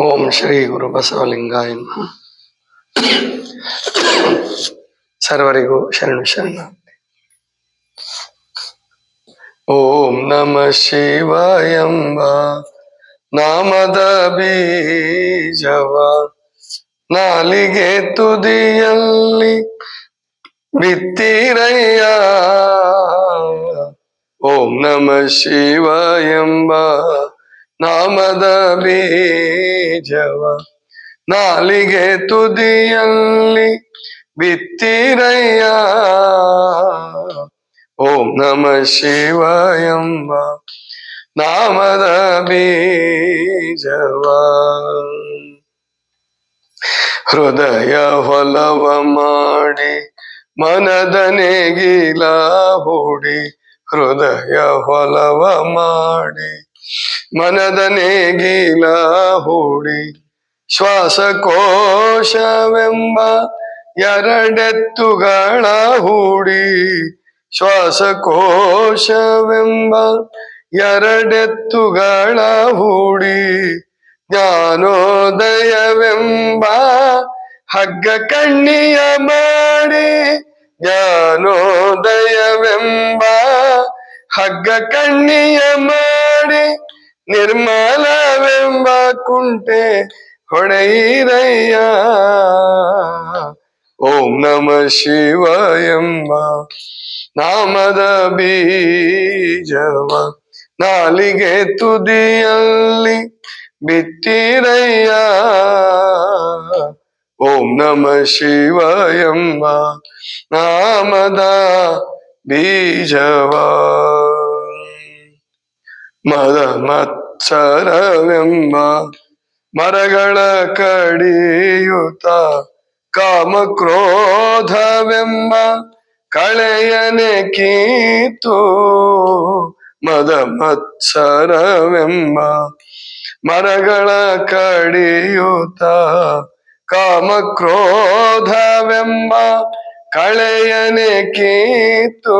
ಓಂ ಶ್ರೀ ಗುರು ಬಸವಲಿಂಗಾಯ. ಸರ್ವರಿಗೂ ಶರಣು ಶರಣ ಓಂ ನಮ ಎಂಬ ನಾಮದ ಬೀಜವ. ನಾಲಿಗೆ ತುದಿಯಲ್ಲಿ ಬಿತ್ತಿರಯ್ಯ ಓಂ ನಮ ಶಿವಾಯಂಬ ನಾಮದ ಬೀಜವ ನಾಲಿಗೆ ತುದಿಯಲ್ಲಿ ಬಿತ್ತಿರಯ್ಯ. ಓಂ ನಮ ಶಿವಾಯಂಬ ನಾಮದ ಬೀಜವ ಹೃದಯ ಹೊಲವ ಮಾಡಿ ಮನದ ನೇಗಿಲ ಹೂಡಿ ಹೃದಯ ಹೊಲವ ಮಾಡಿ ಮನದ ನೇಗಿಲ ಹೂಡಿ ಶ್ವಾಸಕೋಶವೆಂಬ ಎರಡೆತ್ತುಗಳ ಹೂಡಿ ಶ್ವಾಸಕೋಶವೆಂಬ ಎರಡೆತ್ತುಗಳ ಹೂಡಿ ಜ್ಞಾನೋದಯವೆಂಬ ಹಗ್ಗ ಕಣ್ಣಿಯ ಮಾಡಿ ಜ್ಞಾನೋದಯವೆಂಬ ಹಗ್ಗ ಕಣ್ಣಿಯ ಮಾಡಿ ನಿರ್ಮಲವೆಂಬ ಕುಂಟೆ ಹೊಡೆಯಿರಯ್ಯ. ಓಂ ನಮ ಶಿವ ಎಂಬ ನಾಮದ ಬೀಜವ ನಾಲಿಗೆ ತುದಿಯಲ್ಲಿ ಬಿತ್ತಿರಯ್ಯ. ಓಂ ನಮ ಶಿವ ಎಂಬ ನಾಮದ ಬೀಜವ ಮದ ಮತ್ಸರವೆಂಬ ಮರಗಳ ಕಡಿಯುತ್ತ ಕಾಮ ಕ್ರೋಧವೆಂಬ ಕಳೆಯನೆ ಕೀತು ಮದ ಮತ್ಸರವೆಂಬ ಮರಗಳ ಕಡಿಯುತ್ತ ಕಾಮ ಕ್ರೋಧವೆಂಬ ಕಳೆಯನೆ ಕೀತು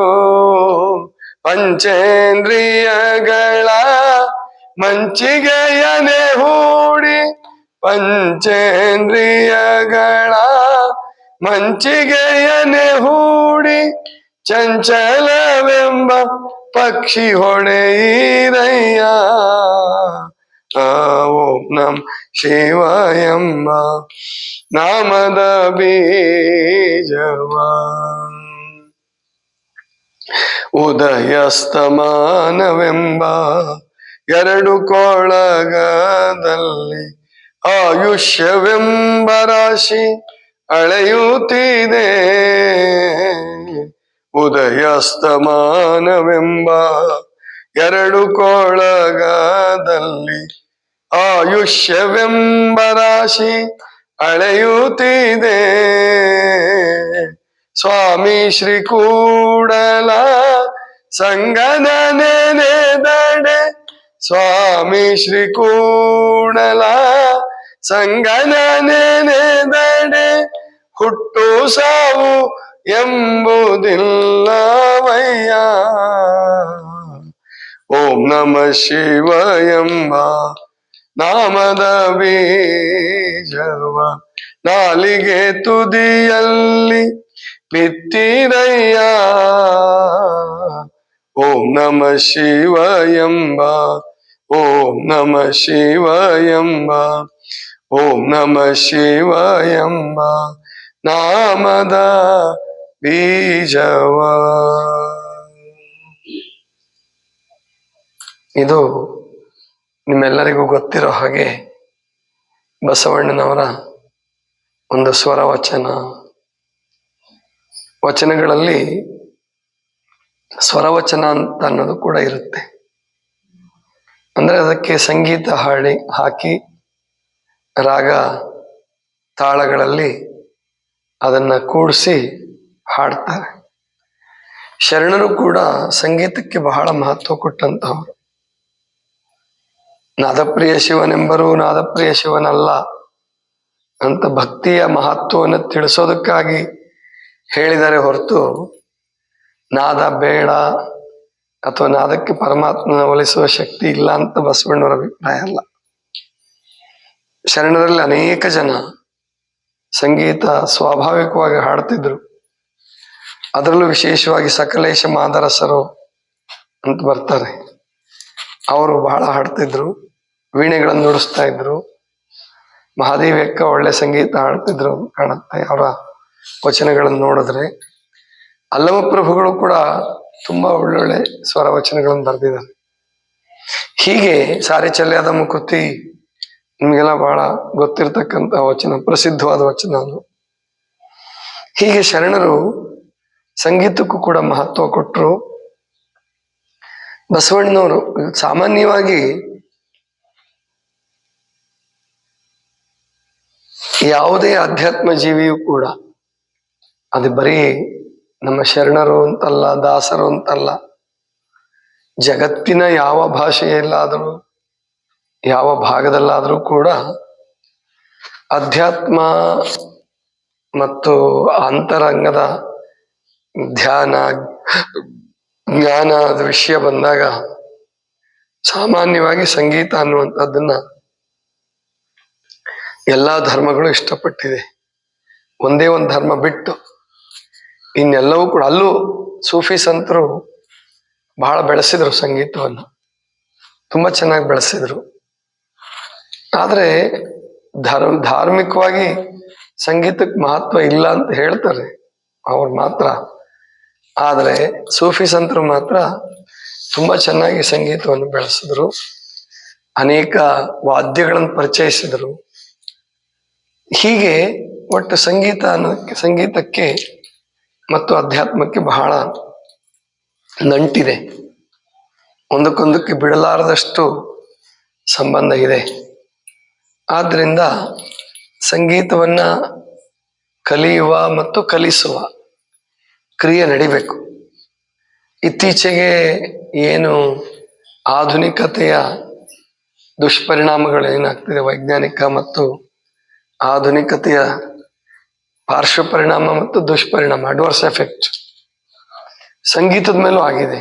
ಪಂಚೇಂದ್ರಿಯಗಳ ಮಂಚಿಗೆಯನೆ ಹೂಡಿ ಪಂಚೇಂದ್ರಿಯಗಳ ಮಂಚಿಗೆಯನೆ ಹೂಡಿ ಚಂಚಲವೆಂಬ ಪಕ್ಷಿ ಹೊಡೆಯಿರಯ್ಯ ಆ ಓಂ ನಮ್ ಶಿವ ಎಂಬ ನಾಮದ ಬೀಜವ ಉದಯಸ್ತಮಾನವೆಂಬ ಎರಡು ಕೊಳಗದಲ್ಲಿ ಆಯುಷ್ಯವೆಂಬ ರಾಶಿ ಅಳೆಯುತ್ತಿದೆ. ಉದಯಸ್ತಮಾನವೆಂಬ ಎರಡು ಕೊಳಗದಲ್ಲಿ ಆಯುಷ್ಯವೆಂಬ ರಾಶಿ ಅಳೆಯುತ್ತಿದೆ. ಸ್ವಾಮಿ ಶ್ರೀ ಕೂಡಲ ಸಂಗನ ನೆನೆದಡೆ ಸ್ವಾಮಿ ಶ್ರೀ ಕೂಡಲ ಸಂಗನ ನೆನೆದಡೆ ಹುಟ್ಟು ಸಾವು ಎಂಬುದಿಲ್ಲವಯ್ಯ. ಓಂ ನಮ ಶಿವ ಎಂಬ ನಾಮದ ಬೀಜವ. ನಾಲಿಗೆ ತುದಿಯಲ್ಲಿ ಬಿತ್ತಿರಯ್ಯ ಓಂ ನಮ ಶಿವಯಂಬ. ಓಂ ನಮ ಶಿವಯಂಬ. ಓಂ ನಮ ಶಿವಯಂಬ. ನಾಮದ ಬೀಜವ. ಇದು ನಿಮ್ಮೆಲ್ಲರಿಗೂ ಗೊತ್ತಿರೋ ಹಾಗೆ ಬಸವಣ್ಣನವರ ಒಂದು ಸ್ವರ ವಚನ ವಚನಗಳಲ್ಲಿ ಸ್ವರವಚನ ಅಂತ ಅನ್ನೋದು ಕೂಡ ಇರುತ್ತೆ. ಅಂದ್ರೆ ಅದಕ್ಕೆ ಸಂಗೀತ ಹಾಡಿ, ಹಾಕಿ ರಾಗ ತಾಳಗಳಲ್ಲಿ ಅದನ್ನ ಕೂಡಿಸಿ ಹಾಡ್ತಾರೆ. ಶರಣರು ಕೂಡ ಸಂಗೀತಕ್ಕೆ ಬಹಳ ಮಹತ್ವ ಕೊಟ್ಟಂತಹವರು. ನಾದಪ್ರಿಯ ಶಿವನೆಂಬರು ನಾದಪ್ರಿಯ ಶಿವನಲ್ಲ ಅಂತ ಭಕ್ತಿಯ ಮಹತ್ವವನ್ನು ತಿಳಿಸೋದಕ್ಕಾಗಿ ಹೇಳಿದರೆ ಹೊರತು ನಾದ ಬೇಡ ಅಥವಾ ನಾದಕ್ಕೆ ಪರಮಾತ್ಮನ ಒಲಿಸುವ ಶಕ್ತಿ ಇಲ್ಲ ಅಂತ ಬಸವಣ್ಣವರ ಅಭಿಪ್ರಾಯ ಅಲ್ಲ. ಶರಣರಲ್ಲಿ ಅನೇಕ ಜನ ಸಂಗೀತ ಸ್ವಾಭಾವಿಕವಾಗಿ ಹಾಡ್ತಿದ್ರು. ಅದರಲ್ಲೂ ವಿಶೇಷವಾಗಿ ಸಕಲೇಶ ಮಾದರಸರು ಅಂತ ಬರ್ತಾರೆ. ಅವರು ಬಹಳ ಹಾಡ್ತಿದ್ರು, ವೀಣೆಗಳನ್ನು ನುಡಿಸ್ತಾ ಇದ್ರು. ಮಹಾದೇವಿಯಕ್ಕ ಒಳ್ಳೆ ಸಂಗೀತ ಹಾಡ್ತಿದ್ರು ಕಾಣುತ್ತೆ ಅವರ ವಚನಗಳನ್ನು ನೋಡಿದ್ರೆ ಅಲ್ಲಮ ಪ್ರಭುಗಳು ಕೂಡ ತುಂಬಾ ಒಳ್ಳೊಳ್ಳೆ ಸ್ವರ ವಚನಗಳನ್ನು ಬರೆದಿದ್ದಾರೆ. ಹೀಗೆ ಸಾರಿ ಚಲ್ಯಾದ ಮುಕುತಿ ನಿಮಗೆಲ್ಲ ಬಹಳ ಗೊತ್ತಿರತಕ್ಕಂತ ವಚನ, ಪ್ರಸಿದ್ಧವಾದ ವಚನ ಅದು. ಹೀಗೆ ಶರಣರು ಸಂಗೀತಕ್ಕೂ ಕೂಡ ಮಹತ್ವ ಕೊಟ್ಟರು ಬಸವಣ್ಣನವರು ಸಾಮಾನ್ಯವಾಗಿ ಯಾವುದೇ ಅಧ್ಯಾತ್ಮ ಜೀವಿಯೂ ಕೂಡ ಅದು ಬರೀ ನಮ್ಮ ಶರಣರು ಅಂತಲ್ಲ, ದಾಸರು ಅಂತಲ್ಲ. ಜಗತ್ತಿನ ಯಾವ ಭಾಷೆಯಲ್ಲಾದರೂ, ಯಾವ ಭಾಗದಲ್ಲಾದರೂ ಕೂಡ ಅಧ್ಯಾತ್ಮ ಮತ್ತು ಅಂತರಂಗದ ಧ್ಯಾನ, ಜ್ಞಾನ ಅದು ವಿಷಯ ಬಂದಾಗ ಸಾಮಾನ್ಯವಾಗಿ ಸಂಗೀತ ಅನ್ನುವಂಥದ್ದನ್ನ ಎಲ್ಲಾ ಧರ್ಮಗಳು ಇಷ್ಟಪಟ್ಟಿದೆ. ಒಂದೇ ಒಂದು ಧರ್ಮ ಬಿಟ್ಟು ಇನ್ನೆಲ್ಲವೂ ಕೂಡ ಅಲ್ಲೂ ಸೂಫಿ ಸಂತರು ಬಹಳ ಬೆಳೆಸಿದ್ರು ಸಂಗೀತವನ್ನು. ತುಂಬಾ ಚೆನ್ನಾಗಿ ಬೆಳೆಸಿದ್ರು. ಆದರೆ ಧರ್ಮ ಧಾರ್ಮಿಕವಾಗಿ ಸಂಗೀತಕ್ಕೆ ಮಹತ್ವ ಇಲ್ಲ ಅಂತ ಹೇಳ್ತಾರೆ ಅವ್ರು ಮಾತ್ರ. ಆದರೆ ಸೂಫಿ ಸಂತರು ಮಾತ್ರ ತುಂಬಾ ಚೆನ್ನಾಗಿ ಸಂಗೀತವನ್ನು ಬೆಳೆಸಿದ್ರು. ಅನೇಕ ವಾದ್ಯಗಳನ್ನು ಪರಿಚಯಿಸಿದರು. ಹೀಗೆ ಒಟ್ಟು ಸಂಗೀತ ಅನ್ನೋ ಸಂಗೀತಕ್ಕೆ ಮತ್ತು ಅಧ್ಯಾತ್ಮಕ್ಕೆ ಬಹಳ ನಂಟಿದೆ. ಒಂದಕ್ಕೊಂದಕ್ಕೆ ಬಿಡಲಾರದಷ್ಟು ಸಂಬಂಧ ಇದೆ. ಆದ್ದರಿಂದ ಸಂಗೀತವನ್ನು ಕಲಿಯುವ ಮತ್ತು ಕಲಿಸುವ ಕ್ರಿಯೆ ನಡಿಬೇಕು. ಇತ್ತೀಚೆಗೆ ಏನು ಆಧುನಿಕತೆಯ ದುಷ್ಪರಿಣಾಮಗಳು ಏನಾಗ್ತಿದೆ, ವೈಜ್ಞಾನಿಕ ಮತ್ತು ಆಧುನಿಕತೆಯ ಪಾರ್ಶ್ವ ಪರಿಣಾಮ ಮತ್ತು ದುಷ್ಪರಿಣಾಮ ಅಡ್ವರ್ಸ್ ಎಫೆಕ್ಟ್ ಸಂಗೀತದ ಮೇಲೂ ಆಗಿದೆ.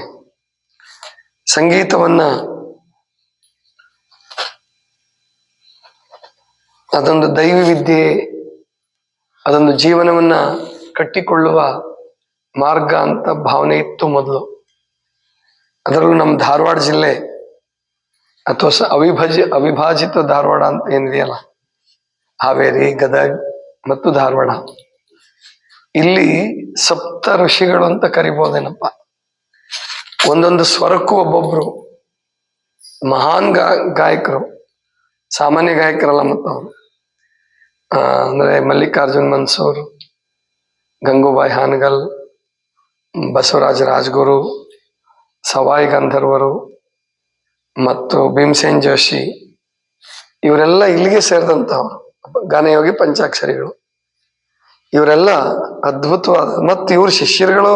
ಸಂಗೀತವನ್ನ ಅದೊಂದು ದೈವಿ ವಿದ್ಯೆ, ಅದೊಂದು ಜೀವನವನ್ನ ಕಟ್ಟಿಕೊಳ್ಳುವ ಮಾರ್ಗ ಅಂತ ಭಾವನೆ ಇತ್ತು ಮೊದಲು. ಅದರಲ್ಲೂ ನಮ್ಮ ಧಾರವಾಡ ಜಿಲ್ಲೆ ಅಥವಾ ಅವಿಭಜ, ಅವಿಭಾಜಿತ ಧಾರವಾಡ ಅಂತ ಏನಿದೆಯಲ್ಲ, ಹಾವೇರಿ, ಗದಗ್ ಮತ್ತು ಧಾರವಾಡ. ಇಲ್ಲಿ ಸಪ್ತ ಋಷಿಗಳು ಅಂತ ಕರಿಬೋದೇನಪ್ಪ. ಒಂದೊಂದು ಸ್ವರಕ್ಕೂ ಒಬ್ಬೊಬ್ರು ಮಹಾನ್ ಗಾ, ಗಾಯಕರು, ಸಾಮಾನ್ಯ ಗಾಯಕರಲ್ಲ ಮತ್ತು ಅವರು. ಅಂದ್ರೆ ಮಲ್ಲಿಕಾರ್ಜುನ್ ಮನ್ಸೂರ್, ಗಂಗೂಬಾಯಿ ಹಾನಗಲ್, ಬಸವರಾಜ ರಾಜ್ಗುರು, ಸವಾಯಿ ಗಂಧರ್ವರು ಮತ್ತು ಭೀಮಸೇನ್ ಜೋಶಿ, ಇವರೆಲ್ಲ ಇಲ್ಲಿಗೆ ಸೇರಿದಂತವ್ರು ಗಾನಯೋಗಿ ಪಂಚಾಕ್ಷರಿಗಳು. ಇವರೆಲ್ಲ ಅದ್ಭುತವಾದ, ಮತ್ತು ಇವ್ರ ಶಿಷ್ಯರುಗಳು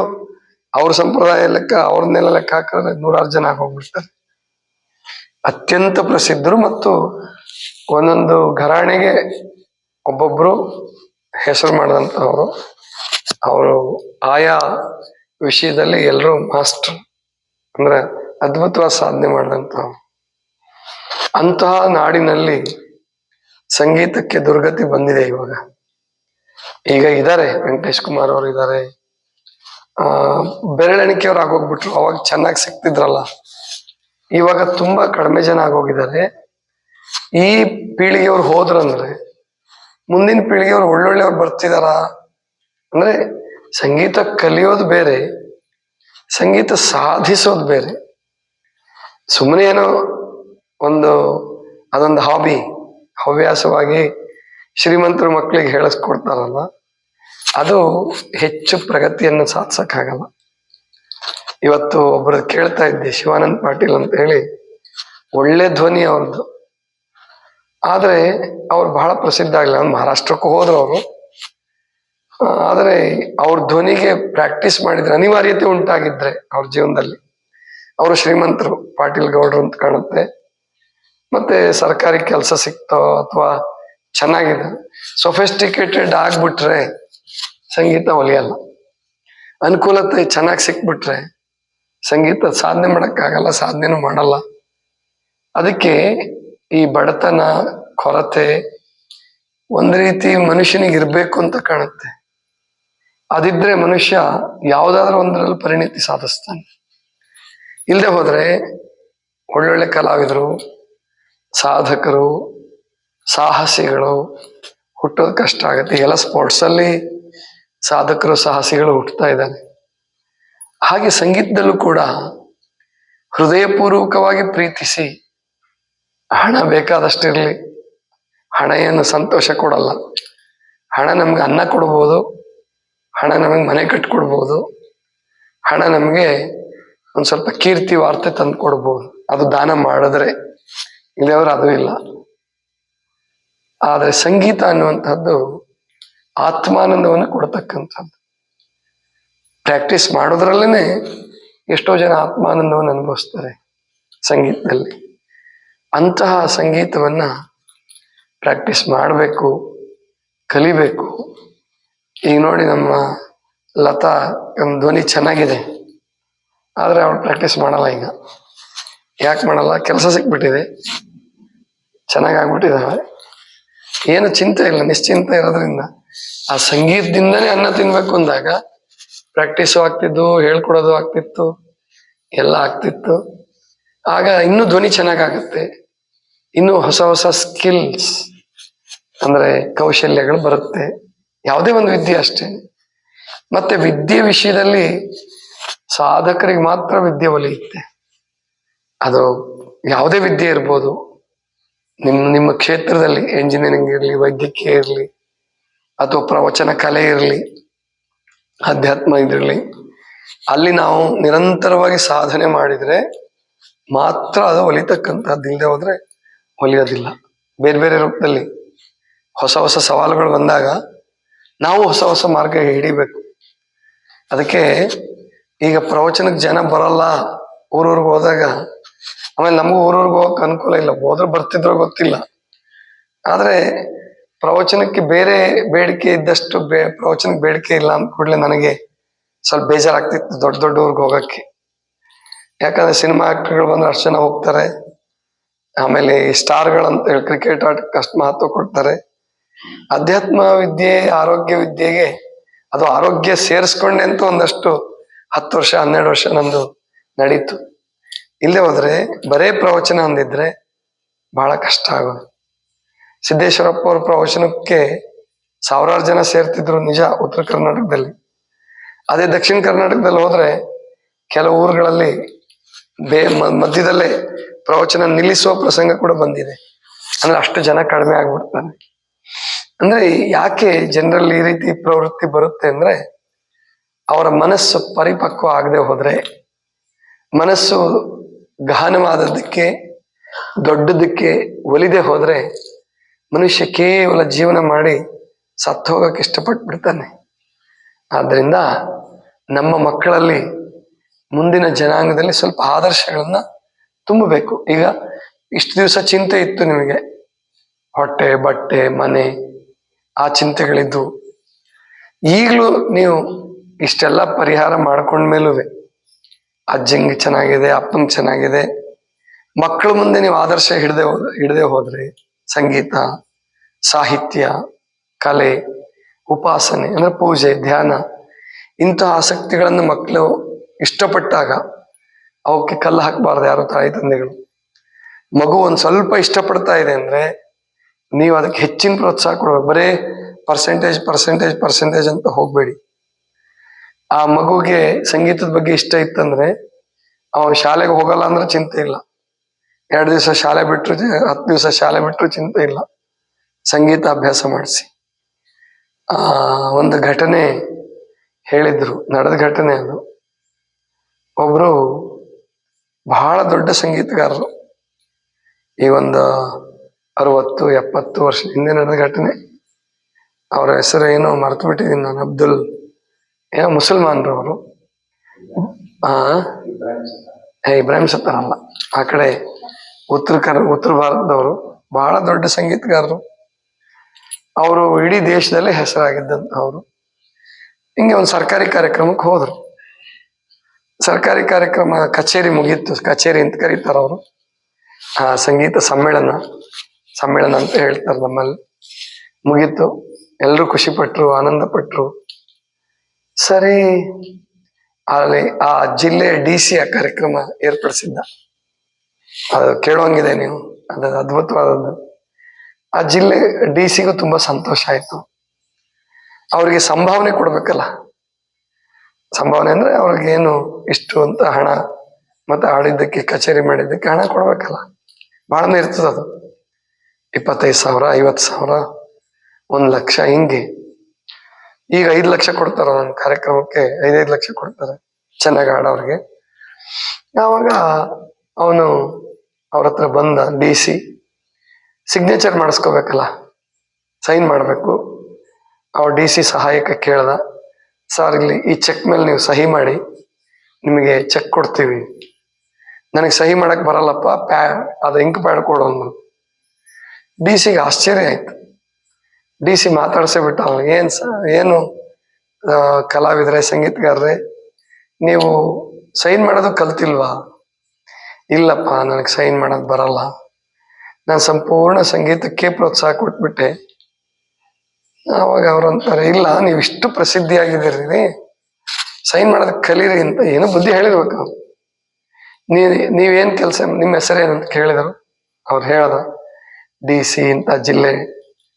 ಅವ್ರ ಸಂಪ್ರದಾಯ ಲೆಕ್ಕ ಅವ್ರನ್ನೆಲ್ಲ ಲೆಕ್ಕ ಹಾಕಿದ್ರೆ ನೂರಾರು ಜನ ಹೋಗ್ಬಿಡ್ತಾರೆ ಅತ್ಯಂತ ಪ್ರಸಿದ್ಧರು ಮತ್ತು ಒಂದೊಂದು ಘರಾಣೆಗೆ ಒಬ್ಬೊಬ್ರು ಹೆಸರು ಮಾಡಿದಂಥವ್ರು ಅವರು ಆಯಾ ವಿಷಯದಲ್ಲಿ ಎಲ್ಲರೂ ಮಾಸ್ಟರ್. ಅಂದ್ರೆ ಅದ್ಭುತವಾದ ಸಾಧನೆ ಮಾಡಿದಂಥವ್ರು ಅಂತಹ ನಾಡಿನಲ್ಲಿ ಸಂಗೀತಕ್ಕೆ ದುರ್ಗತಿ ಬಂದಿದೆ ಇವಾಗ. ಈಗ ಇದ್ದಾರೆ ವೆಂಕಟೇಶ್ ಕುಮಾರ್ ಅವರು ಇದ್ದಾರೆ ಆ, ಬೆರಳೆಣಿಕೆಯವ್ರು ಆಗೋಗ್ಬಿಟ್ರು, ಅವಾಗ ಚೆನ್ನಾಗಿ ಸಿಕ್ತಿದ್ರಲ್ಲ ಇವಾಗ ತುಂಬಾ ಕಡಿಮೆ ಜನ ಆಗೋಗಿದ್ದಾರೆ. ಈ ಪೀಳಿಗೆಯವ್ರು ಹೋದ್ರಂದ್ರೆ, ಮುಂದಿನ ಪೀಳಿಗೆಯವ್ರು ಒಳ್ಳೊಳ್ಳೆಯವ್ರು ಬರ್ತಿದಾರ? ಅಂದ್ರೆ ಸಂಗೀತ ಕಲಿಯೋದು ಬೇರೆ, ಸಂಗೀತ ಸಾಧಿಸೋದು ಬೇರೆ. ಸುಮ್ಮನೆ ಏನೋ ಒಂದು, ಅದೊಂದು ಹಾಬಿ ಹವ್ಯಾಸವಾಗಿ ಶ್ರೀಮಂತರ ಮಕ್ಕಳಿಗೆ ಹೇಳಿಸ್ಕೊಡ್ತಾರಲ್ಲ, ಅದು ಹೆಚ್ಚು ಪ್ರಗತಿಯನ್ನು ಸಾಧಿಸಕ್ಕಾಗಲ್ಲ. ಇವತ್ತು ಒಬ್ಬರು ಕೇಳ್ತಾ ಇದ್ದೆ, ಶಿವಾನಂದ್ ಪಾಟೀಲ್ ಅಂತ ಹೇಳಿ, ಒಳ್ಳೆ ಧ್ವನಿ ಅವ್ರದ್ದು. ಆದರೆ ಅವ್ರು ಬಹಳ ಪ್ರಸಿದ್ಧ ಆಗಲಿಲ್ಲ ಮಹಾರಾಷ್ಟ್ರಕ್ಕೂ ಹೋದ್ರು ಅವರು. ಆದರೆ ಅವ್ರ ಧ್ವನಿಗೆ ಪ್ರಾಕ್ಟೀಸ್ ಮಾಡಿದ್ರೆ ಅನಿವಾರ್ಯತೆ ಉಂಟಾಗಿದ್ರೆ ಅವ್ರ ಜೀವನದಲ್ಲಿ. ಅವರು ಶ್ರೀಮಂತರು ಪಾಟೀಲ್ ಗೌಡ್ರು ಅಂತ ಕಾಣುತ್ತೆ. ಮತ್ತೆ ಸರ್ಕಾರಿ ಕೆಲಸ ಸಿಕ್ತೋ ಅಥವಾ ಚೆನ್ನಾಗಿದೆ? ಸೊಫೆಸ್ಟಿಕೇಟೆಡ್ ಆಗ್ಬಿಟ್ರೆ ಸಂಗೀತ ಒಲಿಯಲ್ಲ. ಅನುಕೂಲತೆ ಚೆನ್ನಾಗಿ ಸಿಕ್ಬಿಟ್ರೆ ಸಂಗೀತ ಸಾಧನೆ ಮಾಡಕ್ಕಾಗಲ್ಲ, ಸಾಧನೆನೂ ಮಾಡಲ್ಲ. ಅದಕ್ಕೆ ಈ ಬಡತನ, ಕೊರತೆ ಒಂದು ರೀತಿ ಮನುಷ್ಯನಿಗೆ ಇರಬೇಕು ಅಂತ ಕಾಣುತ್ತೆ. ಅದಿದ್ರೆ ಮನುಷ್ಯ ಯಾವುದಾದ್ರೂ ಒಂದರಲ್ಲಿ ಪರಿಣಿತಿ ಸಾಧಿಸ್ತಾನೆ. ಇಲ್ಲದೆ ಹೋದ್ರೆ ಒಳ್ಳೊಳ್ಳೆ ಕಲಾವಿದರು ಸಾಧಕರು, ಸಾಹಸಿಗಳು ಹುಟ್ಟೋದು ಕಷ್ಟ ಆಗುತ್ತೆ. ಎಲ್ಲ ಸ್ಪೋರ್ಟ್ಸ್ ಅಲ್ಲಿ ಸಾಧಕರು, ಸಾಹಸಿಗಳು ಹುಟ್ಟುತ್ತಾ ಇದ್ದಾನೆ ಹಾಗೆ ಸಂಗೀತದಲ್ಲೂ ಕೂಡ ಹೃದಯಪೂರ್ವಕವಾಗಿ ಪ್ರೀತಿಸಿ ಹಣ ಬೇಕಾದಷ್ಟಿರಲಿ ಹಣ ಏನು ಸಂತೋಷ ಕೊಡಲ್ಲ. ಹಣ ನಮ್ಗೆ ಅನ್ನ ಕೊಡ್ಬೋದು. ಹಣ ನಮಗೆ ಮನೆ ಕಟ್ಕೊಡ್ಬೋದು. ಹಣ ನಮಗೆ ಒಂದು ಸ್ವಲ್ಪ ಕೀರ್ತಿ, ವಾರ್ತೆ ತಂದು ಕೊಡ್ಬೋದು ಅದು ದಾನ ಮಾಡಿದ್ರೆ ಇಲ್ಲವರು ಅದು ಇಲ್ಲ. ಆದರೆ ಸಂಗೀತ ಅನ್ನುವಂಥದ್ದು ಆತ್ಮಾನಂದವನ್ನು ಕೊಡತಕ್ಕಂಥದ್ದು. ಪ್ರಾಕ್ಟೀಸ್ ಮಾಡೋದ್ರಲ್ಲೇ ಎಷ್ಟೋ ಜನ ಆತ್ಮಾನಂದವನ್ನು ಅನುಭವಿಸ್ತಾರೆ ಸಂಗೀತದಲ್ಲಿ. ಅಂತಹ ಸಂಗೀತವನ್ನು ಪ್ರಾಕ್ಟೀಸ್ ಮಾಡಬೇಕು, ಕಲಿಬೇಕು. ಈಗ ನೋಡಿ ನಮ್ಮ ಲತಾ ನಮ್ಮ ಧ್ವನಿ ಚೆನ್ನಾಗಿದೆ. ಆದರೆ ಅವಳು ಪ್ರಾಕ್ಟೀಸ್ ಮಾಡಲ್ಲ ಈಗ. ಯಾಕೆ ಮಾಡಲ್ಲ? ಕೆಲಸ ಸಿಕ್ಬಿಟ್ಟಿದೆ. ಚೆನ್ನಾಗಿ ಆಗ್ಬಿಟ್ಟಿದ್ದಾವೆ ಏನು ಚಿಂತೆ ಇಲ್ಲ, ನಿಶ್ಚಿಂತ ಇರೋದ್ರಿಂದ. ಆ ಸಂಗೀತದಿಂದನೇ ಅನ್ನ ತಿನ್ಬೇಕು ಅಂದಾಗ ಪ್ರಾಕ್ಟೀಸು ಆಗ್ತಿದ್ದು ಹೇಳ್ಕೊಡೋದು ಆಗ್ತಿತ್ತು, ಎಲ್ಲ ಆಗ್ತಿತ್ತು. ಆಗ ಇನ್ನೂ ಧ್ವನಿ ಚೆನ್ನಾಗಾಗುತ್ತೆ. ಇನ್ನೂ ಹೊಸ ಹೊಸ ಸ್ಕಿಲ್ಸ್ ಅಂದ್ರೆ ಕೌಶಲ್ಯಗಳು ಬರುತ್ತೆ. ಯಾವುದೇ ಒಂದು ವಿದ್ಯೆ ಅಷ್ಟೇ. ಮತ್ತೆ ವಿದ್ಯೆ ವಿಷಯದಲ್ಲಿ ಸಾಧಕರಿಗೆ ಮಾತ್ರ ವಿದ್ಯೆ ಒಲಿಯುತ್ತೆ. ಅದು ಯಾವುದೇ ವಿದ್ಯೆ ಇರ್ಬೋದು. ನಿಮ್ಮ ನಿಮ್ಮ ಕ್ಷೇತ್ರದಲ್ಲಿ ಎಂಜಿನಿಯರಿಂಗ್ ಇರಲಿ, ವೈದ್ಯಕೀಯ ಇರಲಿ, ಅಥವಾ ಪ್ರವಚನ ಕಲೆ ಇರಲಿ, ಅಧ್ಯಾತ್ಮ ಇದಿರಲಿ ಅಲ್ಲಿ ನಾವು ನಿರಂತರವಾಗಿ ಸಾಧನೆ ಮಾಡಿದರೆ ಮಾತ್ರ ಅದು ಒಲಿತಕ್ಕಂಥದ್ದು ಇಲ್ಲದೆ ಹೋದರೆ ಒಲಿಯೋದಿಲ್ಲ. ಬೇರೆ ಬೇರೆ ರೂಪದಲ್ಲಿ ಹೊಸ ಹೊಸ ಸವಾಲುಗಳು ಬಂದಾಗ ನಾವು ಹೊಸ ಹೊಸ ಮಾರ್ಗ ಹಿಡಿಬೇಕು. ಅದಕ್ಕೆ ಈಗ ಪ್ರವಚನಕ್ಕೆ ಜನ ಬರಲ್ಲ, ಊರೂರಿಗೆ ಹೋದಾಗ ಆಮೇಲೆ ನಮಗೂ ಊರವ್ರಿಗೆ ಹೋಗಕ್ಕೆ ಅನುಕೂಲ ಇಲ್ಲ. ಹೋದ್ರೆ ಬರ್ತಿದ್ರೋ ಗೊತ್ತಿಲ್ಲ. ಆದ್ರೆ ಪ್ರವಚನಕ್ಕೆ ಬೇರೆ ಬೇಡಿಕೆ ಇದ್ದಷ್ಟು ಬೇ, ಪ್ರವಚನಕ್ಕೆ ಬೇಡಿಕೆ ಇಲ್ಲ ಅಂದ ಕೂಡಲೇ ನನಗೆ ಸ್ವಲ್ಪ ಬೇಜಾರಾಗ್ತಿತ್ತು ದೊಡ್ಡ ದೊಡ್ಡ ಊರಿಗೆ ಹೋಗಕ್ಕೆ. ಯಾಕಂದ್ರೆ ಸಿನಿಮಾ ಆಕ್ಟರ್ಗಳು ಬಂದ್ರೆ ಅಷ್ಟು ಜನ ಹೋಗ್ತಾರೆ. ಆಮೇಲೆ ಸ್ಟಾರ್ಗಳಂತ ಹೇಳಿ ಕ್ರಿಕೆಟ್ ಆಟಕ್ಕೆ ಅಷ್ಟು ಮಹತ್ವ ಕೊಡ್ತಾರೆ. ಅಧ್ಯಾತ್ಮ ವಿದ್ಯೆ, ಆರೋಗ್ಯ ವಿದ್ಯೆಗೆ ಅದು ಆರೋಗ್ಯ ಸೇರಿಸ್ಕೊಂಡೆ ಅಂತ ಒಂದಷ್ಟು ಹತ್ತು ವರ್ಷ, ಹನ್ನೆರಡು ವರ್ಷ ನಂದು ನಡೀತು. ಇಲ್ಲದೆ ಹೋದ್ರೆ, ಬರೇ ಪ್ರವಚನ ಅಂದಿದ್ರೆ ಬಹಳ ಕಷ್ಟ ಆಗೋದು. ಸಿದ್ದೇಶ್ವರಪ್ಪ ಅವರ ಪ್ರವಚನಕ್ಕೆ ಸಾವಿರಾರು ಜನ ಸೇರ್ತಿದ್ರು ನಿಜ ಉತ್ತರ ಕರ್ನಾಟಕದಲ್ಲಿ. ಅದೇ ದಕ್ಷಿಣ ಕರ್ನಾಟಕದಲ್ಲಿ ಹೋದ್ರೆ ಕೆಲವು ಊರುಗಳಲ್ಲಿ ಬೇ ಮಧ್ಯದಲ್ಲೇ ಪ್ರವಚನ ನಿಲ್ಲಿಸುವ ಪ್ರಸಂಗ ಕೂಡ ಬಂದಿದೆ. ಅಂದ್ರೆ ಅಷ್ಟು ಜನ ಕಡಿಮೆ ಆಗ್ಬಿಡ್ತಾರೆ ಅಂದ್ರೆ ಯಾಕೆ ಜನರಲ್ಲಿ ಈ ರೀತಿ ಪ್ರವೃತ್ತಿ ಬರುತ್ತೆ ಅಂದ್ರೆ ಅವರ ಮನಸ್ಸು ಪರಿಪಕ್ವ ಆಗದೆ ಹೋದ್ರೆ ಮನಸ್ಸು ಗಹನವಾದದ್ದಕ್ಕೆ ದೊಡ್ಡದಕ್ಕೆ ಒಲಿದೆ ಹೋದರೆ ಮನುಷ್ಯ ಕೇವಲ ಜೀವನ ಮಾಡಿ ಸತ್ತು ಹೋಗಕ್ಕೆ ಇಷ್ಟಪಟ್ಟು ಬಿಡ್ತಾನೆ ಆದ್ದರಿಂದ ನಮ್ಮ ಮಕ್ಕಳಲ್ಲಿ, ಮುಂದಿನ ಜನಾಂಗದಲ್ಲಿ ಸ್ವಲ್ಪ ಆದರ್ಶಗಳನ್ನ ತುಂಬಬೇಕು. ಈಗ ಇಷ್ಟು ದಿವಸ ಚಿಂತೆ ಇತ್ತು ನಿಮಗೆ. ಹೊಟ್ಟೆ, ಬಟ್ಟೆ, ಮನೆ, ಆ ಚಿಂತೆಗಳಿದ್ದು. ಈಗಲೂ ನೀವು ಇಷ್ಟೆಲ್ಲ ಪರಿಹಾರ ಮಾಡ್ಕೊಂಡ್ಮೇಲೂ ಅಜ್ಜಂಗೆ ಚೆನ್ನಾಗಿದೆ, ಅಪ್ಪಂಗೆ ಚೆನ್ನಾಗಿದೆ. ಮಕ್ಕಳ ಮುಂದೆ ನೀವು ಆದರ್ಶ ಹಿಡದೆ ಹಿಡದೆ ಹೋದ್ರೆ ಸಂಗೀತ, ಸಾಹಿತ್ಯ, ಕಲೆ, ಉಪಾಸನೆ, ಅಂದ್ರೆ ಪೂಜೆ, ಧ್ಯಾನ, ಇಂತಹ ಆಸಕ್ತಿಗಳನ್ನು ಮಕ್ಕಳು ಇಷ್ಟಪಟ್ಟಾಗ ಅವಕ್ಕೆ ಕಲ್ಲು ಹಾಕಬಾರ್ದು ಯಾರು ತಾಯಿ ತಂದೆಗಳು. ಮಗು ಒಂದು ಸ್ವಲ್ಪ ಇಷ್ಟಪಡ್ತಾ ಇದೆ ಅಂದ್ರೆ ನೀವು ಅದಕ್ಕೆ ಹೆಚ್ಚಿನ ಪ್ರೋತ್ಸಾಹ ಕೊಡ್ಬೇಕು. ಬರೇ ಪರ್ಸೆಂಟೇಜ್ ಪರ್ಸೆಂಟೇಜ್ ಪರ್ಸೆಂಟೇಜ್ ಅಂತ ಹೋಗ್ಬೇಡಿ. ಆ ಮಗುಗೆ ಸಂಗೀತದ ಬಗ್ಗೆ ಇಷ್ಟ ಇತ್ತಂದ್ರೆ, ಅವನು ಶಾಲೆಗೆ ಹೋಗಲ್ಲ ಅಂದ್ರೆ ಚಿಂತೆ ಇಲ್ಲ. ಎರಡು ದಿವಸ ಶಾಲೆ ಬಿಟ್ರು, ಹತ್ತು ದಿವಸ ಶಾಲೆ ಬಿಟ್ರು ಚಿಂತೆ ಇಲ್ಲ. ಸಂಗೀತ ಅಭ್ಯಾಸ ಮಾಡಿಸಿ. ಆ, ಒಂದು ಘಟನೆ ಹೇಳಿದ್ರು. ನಡೆದ ಘಟನೆ ಅದು. ಒಬ್ರು ಬಹಳ ದೊಡ್ಡ ಸಂಗೀತಗಾರರು. ಈ ಒಂದು ಅರವತ್ತು, ಎಪ್ಪತ್ತು ವರ್ಷ ಹಿಂದೆ ನಡೆದ ಘಟನೆ. ಅವರ ಹೆಸರು ಏನೋ ಮರೆತು ಬಿಟ್ಟಿದ್ದೀನಿ ನಾನು, ಅಬ್ದುಲ್ ಏನೋ ಮುಸಲ್ಮಾನ್ರು ಅವರು ಇಬ್ರಾಹಿಂ ಸತ್ತಾರ ಅಲ್ಲ ಆ ಕಡೆ ಉತ್ತರ ಕರ್, ಉತ್ತರ ಭಾರತದವರು, ಬಹಳ ದೊಡ್ಡ ಸಂಗೀತಗಾರರು. ಅವರು ಇಡೀ ದೇಶದಲ್ಲೇ ಹೆಸರಾಗಿದ್ದಂತ ಅವರು. ಹಿಂಗೆ ಒಂದು ಸರ್ಕಾರಿ ಕಾರ್ಯಕ್ರಮಕ್ಕೆ ಹೋದ್ರು. ಸರ್ಕಾರಿ ಕಾರ್ಯಕ್ರಮ ಕಚೇರಿ ಮುಗೀತು. ಕಚೇರಿ ಅಂತ ಕರೀತಾರ ಅವರು. ಆ ಸಂಗೀತ ಸಮ್ಮೇಳನ ಸಮ್ಮೇಳನ ಅಂತ ಹೇಳ್ತಾರೆ ನಮ್ಮಲ್ಲಿ. ಮುಗೀತು. ಎಲ್ಲರೂ ಖುಷಿ ಪಟ್ರು, ಆನಂದ ಪಟ್ರು. ಸರಿ. ಅಲ್ಲಿ ಆ ಜಿಲ್ಲೆ ಡಿ ಸಿ ಆ ಕಾರ್ಯಕ್ರಮ ಏರ್ಪಡಿಸಿದ್ದ. ಅದು ಕೇಳೋಂಗಿದೆ ನೀವು. ಅದ ಅದ್ಭುತವಾದದ್ದು. ಆ ಜಿಲ್ಲೆ ಡಿ ಸಿಗೂ ತುಂಬಾ ಸಂತೋಷ ಆಯ್ತು. ಅವ್ರಿಗೆ ಸಂಭಾವನೆ ಕೊಡ್ಬೇಕಲ್ಲ. ಸಂಭಾವನೆ ಅಂದ್ರೆ ಅವ್ರಿಗೆ ಏನು ಇಷ್ಟು ಅಂತ ಹಣ ಮತ್ತೆ ಆಡಿದ್ದಕ್ಕೆ, ಕಚೇರಿ ಮಾಡಿದ್ದಕ್ಕೆ ಹಣ ಕೊಡ್ಬೇಕಲ್ಲ. ಬಹಳನೇ ಇರ್ತದ ಅದು. ಇಪ್ಪತ್ತೈದು ಸಾವಿರ, ಐವತ್ತು ಸಾವಿರ, ಒಂದ್ ಲಕ್ಷ ಹಿಂಗೆ. ಈಗ ಐದು ಲಕ್ಷ ಕೊಡ್ತಾರ ನನ್ನ ಕಾರ್ಯಕ್ರಮಕ್ಕೆ, ಐದೈದು ಲಕ್ಷ ಕೊಡ್ತಾರೆ ಚೆನ್ನಾಗಿ ಆಡೋರಿಗೆ ಆವಾಗ ಅವನು ಅವ್ರ ಹತ್ರ ಬಂದ ಡಿ ಸಿ ಸಿಗ್ನೇಚರ್ ಮಾಡಿಸ್ಕೋಬೇಕಲ್ಲ ಸೈನ್ ಮಾಡಬೇಕು. ಅವ್ರ ಡಿ ಸಿ ಸಹಾಯಕ ಕೇಳ್ದ, ಸರ್, ಇಲ್ಲಿ ಈ ಚೆಕ್ ಮೇಲೆ ನೀವು ಸಹಿ ಮಾಡಿ, ನಿಮಗೆ ಚೆಕ್ ಕೊಡ್ತೀವಿ. ನನಗೆ ಸಹಿ ಮಾಡಕ್ಕೆ ಬರಲ್ಲಪ್ಪ, ಪ್ಯಾ, ಅದು ಇಂಕ್ ಪ್ಯಾಡ್ ಕೊಡು ಡಿ ಸಿಗೆ ಆಶ್ಚರ್ಯ ಆಯ್ತು. ಡಿ ಸಿ ಮಾತಾಡ್ಸೇ ಬಿಟ್ಟ ಅವ್ನು ಏನ್ ಸ, ಏನು ಕಲಾವಿದರೆ, ಸಂಗೀತಗಾರರೇ, ನೀವು ಸೈನ್ ಮಾಡೋದು ಕಲ್ತಿಲ್ವಾ? ಇಲ್ಲಪ್ಪ, ನನಗೆ ಸೈನ್ ಮಾಡೋದು ಬರಲ್ಲ. ನಾನು ಸಂಪೂರ್ಣ ಸಂಗೀತಕ್ಕೆ ಪ್ರೋತ್ಸಾಹ ಕೊಟ್ಬಿಟ್ಟೆ. ಆವಾಗ ಅವ್ರು ಅಂತಾರೆ, ಇಲ್ಲ, ನೀವು ಇಷ್ಟು ಪ್ರಸಿದ್ಧಿಯಾಗಿದ್ದೀರಿ. ಸೈನ್ ಮಾಡೋದಕ್ಕೆ ಕಲೀರಿ ಅಂತ ಏನು ಬುದ್ಧಿ ಹೇಳಿರ್ಬೇಕು ನೀ, ನೀವೇನು ಕೆಲಸ, ನಿಮ್ಮ ಹೆಸರೇನಂತ ಕೇಳಿದರು. ಅವ್ರು ಹೇಳ್ದ, ಡಿ ಸಿ ಇಂಥ ಜಿಲ್ಲೆ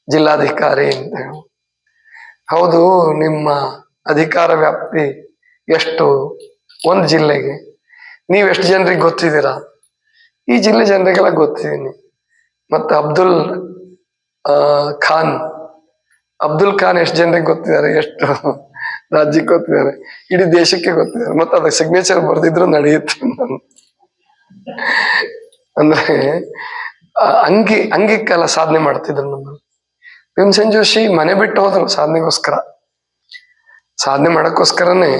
ಜಿಲ್ಲಾಧಿಕಾರಿ ಅಂತ ಹೌದು, ನಿಮ್ಮ ಅಧಿಕಾರ ವ್ಯಾಪ್ತಿ ಎಷ್ಟು? ಒಂದು ಜಿಲ್ಲೆಗೆ. ನೀವು ಎಷ್ಟು ಜನರಿಗೆ ಗೊತ್ತಿದ್ದೀರಾ? ಈ ಜಿಲ್ಲೆ ಜನರಿಗೆಲ್ಲ ಗೊತ್ತಿದ್ದೀನಿ. ಮತ್ತು ಅಬ್ದುಲ್ ಖಾನ್. ಅಬ್ದುಲ್ ಖಾನ್ ಎಷ್ಟು ಜನರಿಗೆ ಗೊತ್ತಿದ್ದಾರೆ? ಎಷ್ಟು? ರಾಜ್ಯಕ್ಕೆ ಗೊತ್ತಿದ್ದಾರೆ. ಇಡೀ ದೇಶಕ್ಕೆ ಗೊತ್ತಿದ್ದಾರೆ. ಮತ್ತೆ ಅದಕ್ಕೆ ಸಿಗ್ನೇಚರ್ ಬರೆದಿದ್ರು ನಡೆಯುತ್ತೆ ನಾನು ಅಂದ್ರೆ ಅಂಗಿ ಅಂಗಿಕ್ಕೆಲ್ಲ ಸಾಧನೆ ಮಾಡ್ತಿದ್ರು ನಮ್ಮಲ್ಲಿ ಭೀಮಸೇನ್ ಜೋಶಿ ಮನೆ ಬಿಟ್ಟು ಹೋದ್ರು ಸಾಧನೆಗೋಸ್ಕರ. ಸಾಧನೆ ಮಾಡಕ್ಕೋಸ್ಕರನೇ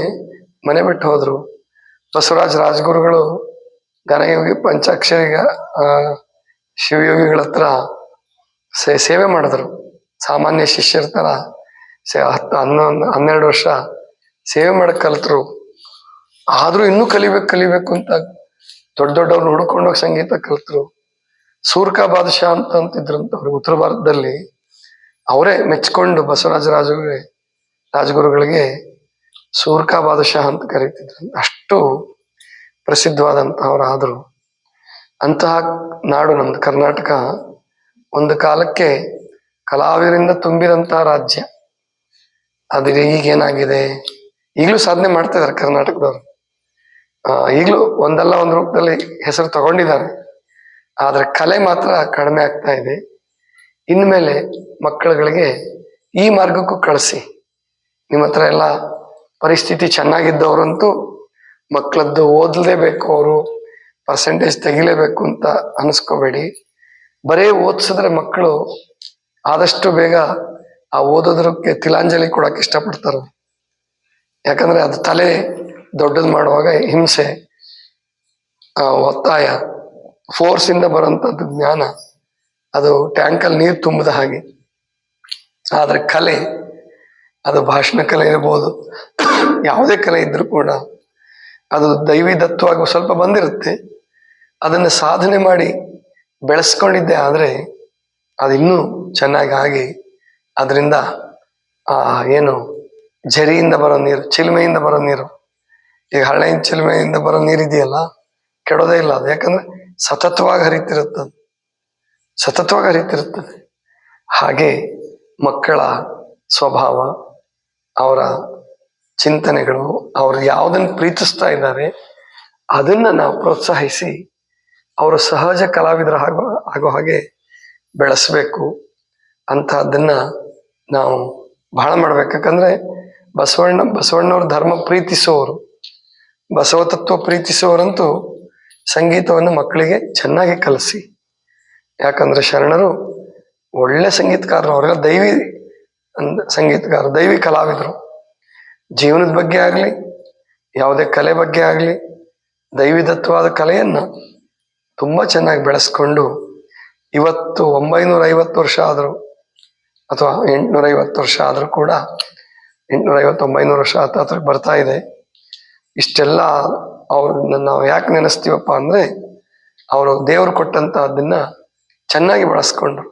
ಮನೆ ಬಿಟ್ಟು ಹೋದ್ರು. ಬಸವರಾಜ್ ರಾಜಗುರುಗಳು ಘನಯೋಗಿ ಪಂಚಾಕ್ಷರಿಗ ಶಿವಯೋಗಿಗಳ ಹತ್ರ ಸೇವೆ ಮಾಡಿದ್ರು. ಸಾಮಾನ್ಯ ಶಿಷ್ಯರ ತರ ಸೇ, ಹತ್ತು, ಹನ್ನೊಂದು, ಹನ್ನೆರಡು ವರ್ಷ ಸೇವೆ ಮಾಡಕ್ಕೆ ಕಲಿತರು. ಆದ್ರೂ ಇನ್ನೂ ಕಲಿಬೇಕು ಕಲಿಬೇಕು ಅಂತ ದೊಡ್ಡ ದೊಡ್ಡವ್ರು ಹುಡ್ಕೊಂಡೋಗಿ ಸಂಗೀತ ಕಲಿತರು. ಸೂರ್ಕಾ ಬಾದಶಾ ಅಂತ ಅಂತಿದ್ರಂತ ಅವ್ರು ಉತ್ತರ ಭಾರತದಲ್ಲಿ. ಅವರೇ ಮೆಚ್ಕೊಂಡು ಬಸವರಾಜ ರಾಜಗುರು ರಾಜಗುರುಗಳಿಗೆ ಸೂರ್ಖಾ ಬಾದಶಾಹ ಅಂತ ಕರೀತಿದ್ರು. ಅಷ್ಟು ಪ್ರಸಿದ್ಧವಾದಂತಹವ್ರು ಆದ್ರು. ಅಂತಹ ನಾಡು ನಮ್ದು ಕರ್ನಾಟಕ ಒಂದು ಕಾಲಕ್ಕೆ ಕಲಾವಿದರಿಂದ ತುಂಬಿದಂತಹ ರಾಜ್ಯ. ಆದರೆ ಈಗೇನಾಗಿದೆ ಈಗಲೂ ಸಾಧನೆ ಮಾಡ್ತಾ ಇದಾರೆ ಕರ್ನಾಟಕದವರು. ಈಗಲೂ ಒಂದಲ್ಲ ಒಂದು ರೂಪದಲ್ಲಿ ಹೆಸರು ತಗೊಂಡಿದ್ದಾರೆ. ಆದರೆ ಕಲೆ ಮಾತ್ರ ಕಡಿಮೆ ಆಗ್ತಾ ಇದೆ. ಇನ್ಮೇಲೆ ಮಕ್ಕಳುಗಳಿಗೆ ಈ ಮಾರ್ಗಕ್ಕೂ ಕಳಿಸಿ. ನಿಮ್ಮ ಹತ್ರ ಎಲ್ಲ ಪರಿಸ್ಥಿತಿ ಚೆನ್ನಾಗಿದ್ದವರಂತೂ ಮಕ್ಕಳದ್ದು ಓದಲೇಬೇಕು ಅವರು ಪರ್ಸೆಂಟೇಜ್ ತೆಗಿಲೇಬೇಕು ಅಂತ ಅನಿಸ್ಕೋಬೇಡಿ. ಬರೇ ಓದಿಸಿದ್ರೆ ಮಕ್ಕಳು ಆದಷ್ಟು ಬೇಗ ಆ ಓದೋದ್ರಕ್ಕೆ ತಿಲಾಂಜಲಿ ಕೊಡಕ್ಕೆ ಇಷ್ಟಪಡ್ತಾರೆ? ಯಾಕಂದ್ರೆ ಅದು ತಲೆ ದೊಡ್ಡದು ಮಾಡುವಾಗ ಹಿಂಸೆ ಒತ್ತಾಯ ಫೋರ್ಸಿಂದ ಇಂದ ಬರುವಂತದ್ದು ಜ್ಞಾನ. ಅದು ಟ್ಯಾಂಕಲ್ಲಿ ನೀರು ತುಂಬಿದ ಹಾಗೆ. ಆದ್ರೆ ಕಲೆ, ಅದು ಭಾಷಣ ಕಲೆ ಇರ್ಬೋದು. ಯಾವುದೇ ಕಲೆ ಇದ್ದರೂ ಕೂಡ ಅದು ದೈವಿ ದತ್ತವಾಗಿ ಸ್ವಲ್ಪ ಬಂದಿರುತ್ತೆ. ಅದನ್ನು ಸಾಧನೆ ಮಾಡಿ ಬೆಳೆಸ್ಕೊಂಡಿದ್ದೆ ಆದ್ರೆ ಅದಿನ್ನೂ ಚೆನ್ನಾಗಿ ಆಗಿ ಅದರಿಂದ, ಆ, ಏನು, ಝರಿಯಿಂದ ಬರೋ ನೀರು, ಚಿಲುಮೆಯಿಂದ ಬರೋ ನೀರು. ಈಗ ಹಳ್ಳೆಯ ಚಿಲುಮೆಯಿಂದ ಬರೋ ನೀರು ಇದೆಯಲ್ಲ ಕೆಡೋದೇ ಇಲ್ಲ ಅದು. ಯಾಕಂದ್ರೆ ಸತತವಾಗಿ ಹರಿತಿರುತ್ತದೆ ಸತತವಾಗಿ ಹರಿತಿರುತ್ತದೆ ಹಾಗೆ ಮಕ್ಕಳ ಸ್ವಭಾವ, ಅವರ ಚಿಂತನೆಗಳು, ಅವರು ಯಾವುದನ್ನು ಪ್ರೀತಿಸ್ತಾ ಇದ್ದಾರೆ, ಅದನ್ನ ನಾವು ಪ್ರೋತ್ಸಾಹಿಸಿ ಅವರು ಸಹಜ ಕಲಾವಿದರ ಆಗೋ ಆಗೋ ಹಾಗೆ ಬೆಳೆಸಬೇಕು ಅಂತಹದ್ದನ್ನ ನಾವು ಬಹಳ ಮಾಡ್ಬೇಕು. ಯಾಕಂದ್ರೆ ಬಸವಣ್ಣ, ಬಸವಣ್ಣವ್ರ ಧರ್ಮ ಪ್ರೀತಿಸುವವರು. ಬಸವ ತತ್ವ ಪ್ರೀತಿಸುವವರಂತೂ ಸಂಗೀತವನ್ನು ಮಕ್ಕಳಿಗೆ ಚೆನ್ನಾಗಿ ಕಲಿಸಿ ಯಾಕಂದ್ರೆ ಶರಣರು ಒಳ್ಳೆ ಸಂಗೀತಗಾರರು ಅವರೆಲ್ಲ ದೈವಿ ಸಂಗೀತಗಾರರು ದೈವಿ ಕಲಾವಿದರು. ಜೀವನದ ಬಗ್ಗೆ ಆಗಲಿ, ಯಾವುದೇ ಕಲೆ ಬಗ್ಗೆ ಆಗಲಿ ದೈವಿದತ್ವವಾದ ಕಲೆಯನ್ನು ತುಂಬ ಚೆನ್ನಾಗಿ ಬೆಳೆಸ್ಕೊಂಡು ಇವತ್ತು ಒಂಬೈನೂರ ಐವತ್ತು ವರ್ಷ ಆದರೂ ಅಥವಾ ಎಂಟುನೂರ ಐವತ್ತು ವರ್ಷ ಆದರೂ ಕೂಡ ಎಂಟುನೂರ ಐವತ್ತು ಒಂಬೈನೂರು ವರ್ಷ ಹತ್ರ ಬರ್ತಾ ಇದೆ. ಇಷ್ಟೆಲ್ಲ ಅವ್ರನ್ನ ನಾವು ಯಾಕೆ ನೆನೆಸ್ತೀವಪ್ಪ ಅಂದರೆ, ಅವರು ದೇವರು ಕೊಟ್ಟಂತ ಅದನ್ನ ಚೆನ್ನಾಗಿ ಬಳಸ್ಕೊಂಡ್ರು.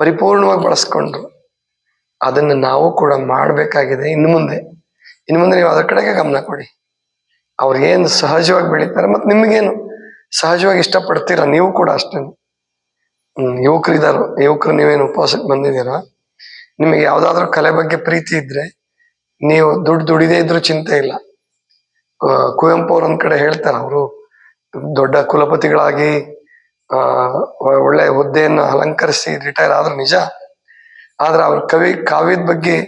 ಪರಿಪೂರ್ಣವಾಗಿ ಬಳಸ್ಕೊಂಡ್ರು. ಅದನ್ನು ನಾವು ಕೂಡ ಮಾಡಬೇಕಾಗಿದೆ ಇನ್ನು ಮುಂದೆ. ಇನ್ನು ಮುಂದೆ ನೀವು ಅದರ ಕಡೆಗೆ ಗಮನ ಕೊಡಿ. ಅವ್ರಿಗೇನು ಸಹಜವಾಗಿ ಬೆಳೀತಾರೆ ಮತ್ತು ನಿಮಗೇನು ಸಹಜವಾಗಿ ಇಷ್ಟಪಡ್ತೀರ? ನೀವು ಕೂಡ ಅಷ್ಟೇ. ಯುವಕರು ಇದ್ದಾರೋ. ಯುವಕರು, ನೀವೇನು ಉಪವಾಸಕ್ಕೆ ಬಂದಿದ್ದೀರಾ? ನಿಮಗೆ ಯಾವುದಾದ್ರೂ ಕಲೆ ಬಗ್ಗೆ ಪ್ರೀತಿ ಇದ್ರೆ ನೀವು ದುಡ್ಡು ದುಡಿದೇ ಇದ್ರೂ ಚಿಂತೆ ಇಲ್ಲ. ಕುವೆಂಪು ಅವ್ರ ಒಂದ್ ಕಡೆ ಹೇಳ್ತಾರೆ, ಅವರು ದೊಡ್ಡ ಕುಲಪತಿಗಳಾಗಿ ಒಳ್ಳೆ ಹುದ್ದೆಯನ್ನು ಅಲಂಕರಿಸಿ ರಿಟೈರ್ ಆದ್ರು ನಿಜ. ಆದ್ರೆ ಅವ್ರ ಕವಿ, ಕಾವ್ಯದ ಬಗ್ಗೆ,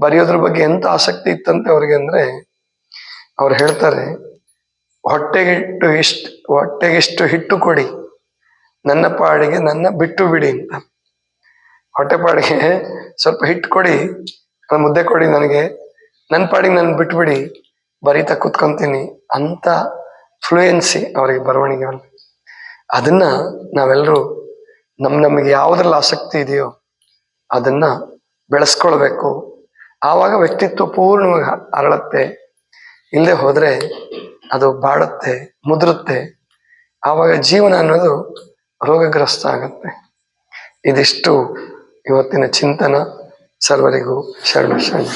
ಬರೆಯೋದ್ರ ಬಗ್ಗೆ ಎಂತ ಆಸಕ್ತಿ ಇತ್ತಂತೆ ಅವ್ರಿಗೆ ಅಂದ್ರೆ, ಅವ್ರು ಹೇಳ್ತಾರೆ, ಹೊಟ್ಟೆಗಿಟ್ಟು ಇಷ್ಟು, ಹೊಟ್ಟೆಗಿಷ್ಟು ಹಿಟ್ಟು ಕೊಡಿ. ನನ್ನ ಪಾಡಿಗೆ ನನ್ನ ಬಿಟ್ಟು ಬಿಡಿ ಅಂತ. ಹೊಟ್ಟೆ ಪಾಡಿಗೆ ಸ್ವಲ್ಪ ಹಿಟ್ಟು ಕೊಡಿ ಆ ಮುದ್ದೆ ಕೊಡಿ ನನಗೆ. ನನ್ನ ಪಾಡಿಗೆ ನನ್ನ ಬಿಟ್ಟು ಬಿಡಿ, ಬರೀತಾ ಕೂತ್ಕೊಂತೀನಿ ಅಂತ ಫ್ಲೂಯೆನ್ಸಿ ಅವರಿಗೆ ಬರವಣಿಗೆ ಅದನ್ನ ನಾವೆಲ್ಲರೂ ನಮ್ ನಮಗೆ ಯಾವುದ್ರಲ್ಲಿ ಆಸಕ್ತಿ ಇದೆಯೋ ಅದನ್ನ ಬೆಳೆಸ್ಕೊಳ್ಬೇಕು. ಆವಾಗ ವ್ಯಕ್ತಿತ್ವ ಪೂರ್ಣವಾಗಿ ಅರಳತ್ತೆ ಅರಳುತ್ತೆ. ಇಲ್ಲದೆ ಹೋದ್ರೆ ಅದು ಬಾಡುತ್ತೆ ಮುದುರುತ್ತೆ. ಆವಾಗ ಜೀವನ ಅನ್ನೋದು ರೋಗಗ್ರಸ್ತ ಆಗತ್ತೆ. ಇದಿಷ್ಟು ಇವತ್ತಿನ ಚಿಂತನ. ಸರ್ವರಿಗೂ ಶರಣ ಶರಣ.